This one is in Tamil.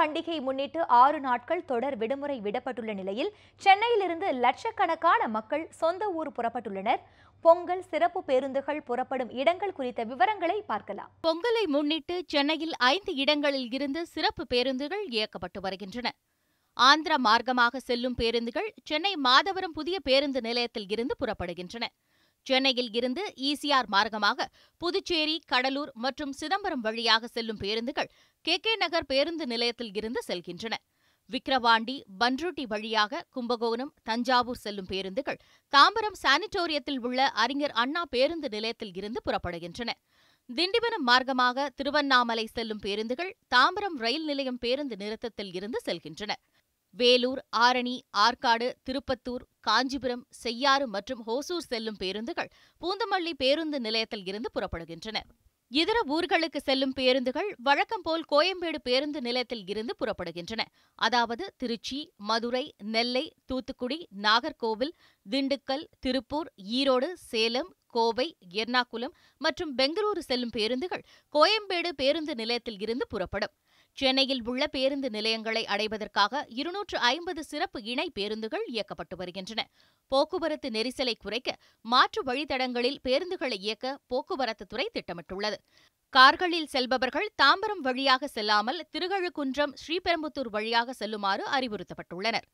பண்டிகையை முன்னிட்டு ஆறு நாட்கள் தொடர் விடுமுறை விடப்பட்டுள்ள நிலையில் சென்னையிலிருந்து லட்சக்கணக்கான மக்கள் சொந்த ஊர் புறப்பட்டுள்ளனர். பொங்கல் சிறப்பு பேருந்துகள் புறப்படும் இடங்கள் குறித்த விவரங்களை பார்க்கலாம். பொங்கலை முன்னிட்டு சென்னையில் ஐந்து இடங்களில் இருந்து சிறப்பு பேருந்துகள் இயக்கப்பட்டு வருகின்றன. ஆந்திரா மார்க்கமாக செல்லும் பேருந்துகள் சென்னை மாதவரம் புதிய பேருந்து நிலையத்தில் இருந்து புறப்படுகின்றன. சென்னையில் இருந்து ஈசிஆர் மார்க்கமாக புதுச்சேரி கடலூர் மற்றும் சிதம்பரம் வழியாக செல்லும் பேருந்துகள் கே கே நகர் பேருந்து நிலையத்தில் இருந்து செல்கின்றன. விக்கிரவாண்டி பன்ருட்டி வழியாக கும்பகோணம் தஞ்சாவூர் செல்லும் பேருந்துகள் தாம்பரம் சானிட்டோரியத்தில் உள்ள அறிஞர் அண்ணா பேருந்து நிலையத்தில் இருந்து புறப்படுகின்றன. திண்டிவனம் மார்க்கமாக திருவண்ணாமலை செல்லும் பேருந்துகள் தாம்பரம் ரயில் நிலையம் பேருந்து நிறுத்தத்தில் இருந்து செல்கின்றன. வேலூர் ஆரணி ஆற்காடு திருப்பத்தூர் காஞ்சிபுரம் செய்யாறு மற்றும் ஹோசூர் செல்லும் பேருந்துகள் பூந்தமல்லி பேருந்து நிலையத்தில் இருந்து புறப்படுகின்றன. இதர ஊர்களுக்கு செல்லும் பேருந்துகள் வழக்கம் போல் கோயம்பேடு பேருந்து நிலையத்தில் இருந்து புறப்படுகின்றன. அதாவது திருச்சி மதுரை நெல்லை தூத்துக்குடி நாகர்கோவில் திண்டுக்கல் திருப்பூர் ஈரோடு சேலம் கோவை எர்ணாகுளம் மற்றும் பெங்களூரு செல்லும் பேருந்துகள் கோயம்பேடு பேருந்து நிலையத்தில் இருந்து புறப்படும். சென்னையில் உள்ள பேருந்து நிலையங்களை அடைவதற்காக இருநூற்று ஐம்பது சிறப்பு இணை பேருந்துகள் இயக்கப்பட்டு வருகின்றன. போக்குவரத்து நெரிசலை குறைக்க மாற்று வழித்தடங்களில் பேருந்துகளை இயக்க போக்குவரத்து துறை திட்டமிட்டுள்ளது. கார்களில் செல்பவர்கள் தாம்பரம் வழியாக செல்லாமல் திருகழுக்குன்றம் ஸ்ரீபெரும்புத்தூர் வழியாக செல்லுமாறு அறிவுறுத்தப்பட்டுள்ளனர்.